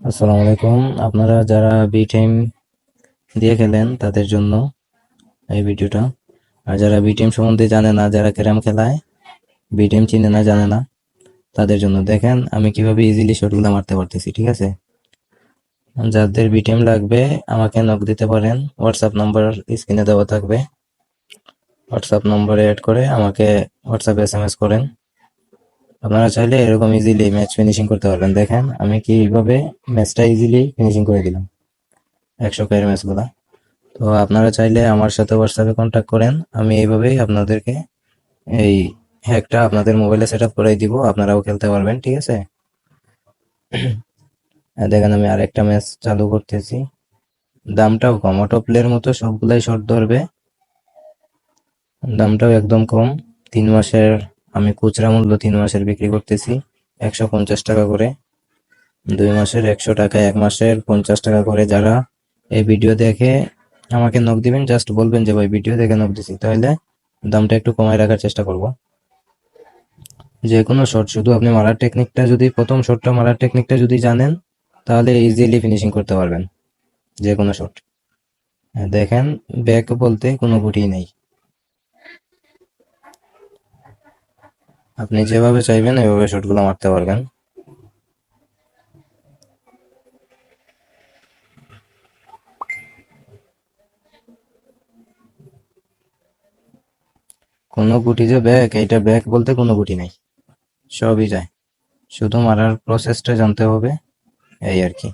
আসসালামু আলাইকুম। আপনারা যারা বি টাইম দিয়ে খেলেন, তাদের জন্য এই ভিডিওটা। আর যারা বি টাইম সম্বন্ধে জানে না, যারা ক্যারাম খেলায় বি টাইম চিনে না, জানে না, তাদের জন্য দেখেন, আমি কীভাবে ইজিলি শটগুলো মারতে পারতেছি, ঠিক আছে? যাদের বি টাইম লাগবে, আমাকে নক দিতে পারেন। হোয়াটসঅ্যাপ নাম্বার স্ক্রিনে দেওয়া থাকবে। হোয়াটসঅ্যাপ নম্বরে অ্যাড করে আমাকে হোয়াটসঅ্যাপে এস এম এস করেন। আপনারা চাইলে এরকম ইজিলি ম্যাচ ফিনিশিং করতে পারবেন। দেখেন, আমি কি এইভাবে ম্যাচটা ইজিলি ফিনিশিং করে দিলাম। একশো কের ম্যাচগুলো তো আপনারা চাইলে আমার সাথে হোয়াটসঅ্যাপে কন্ট্যাক্ট করেন। আমি এইভাবেই আপনাদেরকে এই হ্যাকটা আপনাদের মোবাইলে সেট আপ করে দিব। আপনারাও খেলতে পারবেন, ঠিক আছে? দেখেন, আমি আরেকটা ম্যাচ চালু করতেছি। দামটাও কম। অটো প্লের মতো সবগুলাই শর্ট ধরবে। দামটাও একদম কম। তিন মাসের আমি খুচরা মূল্য তিন মাসের বিক্রি করতেছি, একশো পঞ্চাশ টাকা করে। দুই মাসের একশো টাকা এক মাসের পঞ্চাশ টাকা করে যারা এই ভিডিও দেখে আমাকে নক দিবেন জাস্ট বলবেন যে, ভাই, ভিডিও দেখে নক দিছি। তাহলে দামটা একটু কমায় রাখার চেষ্টা করব। যে কোনো শট শুধু আপনি মারার টেকনিকটা যদি, প্রথম শটটা মারার টেকনিকটা যদি জানেন, তাহলে ইজিলি ফিনিশিং করতে পারবেন যে কোনো শট দেখেন ব্যাক বলতে কোনো গুটি নেই। আপনি যেভাবে চাইবেন ওইভাবে শটগুলো মারতে পারবেন। কোনো গুটি যে ব্যাক এটা ব্যাক বলতে কোনো গুটি নাই। সবই যায়। শুধু মারার প্রসেসটা জানতে হবে, এই আর কি।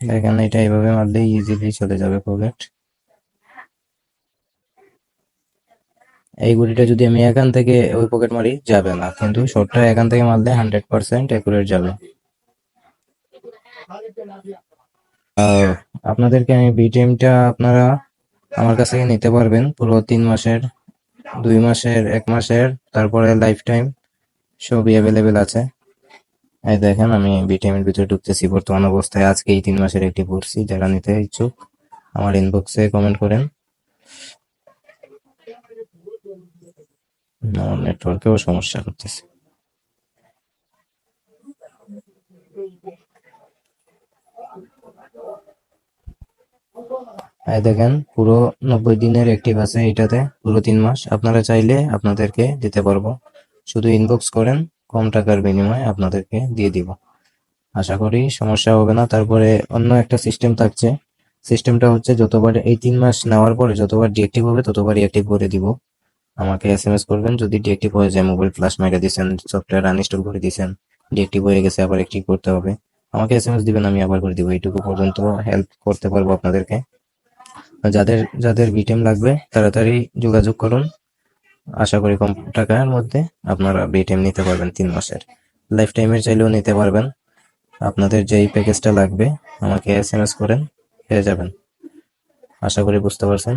দেখেন, এটা এইভাবে মারলেই ইজিলি চলে যাবে পকেট এই গুটিটা যদি আমি এখান থেকে ওই পকেট মারি, যাবে না। কিন্তু শটটা এখান থেকে মারলে হান্ড্রেড পার্সেন্ট অ্যাকুরেট যাবে। আপনাদেরকে আমি বি টিমটা আপনারা আমার কাছ থেকে নিতে পারবেন। পুরো তিন মাসের, দুই মাসের, এক মাসের, তারপরে লাইফ টাইম সবই অ্যাভেলেবেল আছে। এই দেখেন, আমি বি টিমের ভিতরে ঢুকতেছি। বর্তমান অবস্থায় আজকে এই তিন মাসের একটি পড়ছি যারা নিতে ইচ্ছুক, আমার ইনবক্সে কমেন্ট করেন। আমার নেটওয়ার্কেও সমস্যা করতেছে। এই দেখেন, পুরো নব্বই দিনের অ্যাক্টিভ আছে এটাতে, পুরো তিন মাস। আপনারা চাইলে আপনাদেরকে দিতে পারব। শুধু ইনবক্স করেন, কম টাকার বিনিময়ে আপনাদেরকে দিয়ে দিব। আশা করি সমস্যা হবে না। তারপরে অন্য একটা সিস্টেম থাকছে। সিস্টেমটা হচ্ছে, যতবার এই তিন মাস নেওয়ার পরে যতবার ডিএক্টিভ হবে, ততবারই অ্যাক্টিভ করে দিব। আমাকে এস এম এস করবেন। যদি ডিএক্টিভ হয়ে যায় মোবাইল ফ্লাশ মেরে দিয়েছেন সফটওয়্যার আনইনস্টল করে দিয়েছেন ডিএক্টিভ হয়ে গেছে, আবার অ্যাক্টিভ করতে হবে। আমাকে এস এম এস দিবেন, আমি আবার করে দিব। এইটুকু পর্যন্ত হেল্প করতে পারব আপনাদেরকে। যাদের যাদের বিটেম লাগবে, তাড়াতাড়ি যোগাযোগ করুন। আশা করি কম টাকার মধ্যে আপনারা বিটেম নিতে পারবেন তিন মাসের। লাইফ টাইমের চাইলেও নিতে পারবেন। আপনাদের যেই প্যাকেজটা লাগবে, আমাকে এস এম এস করেন, পেয়ে যাবেন। আশা করি বুঝতে পারছেন।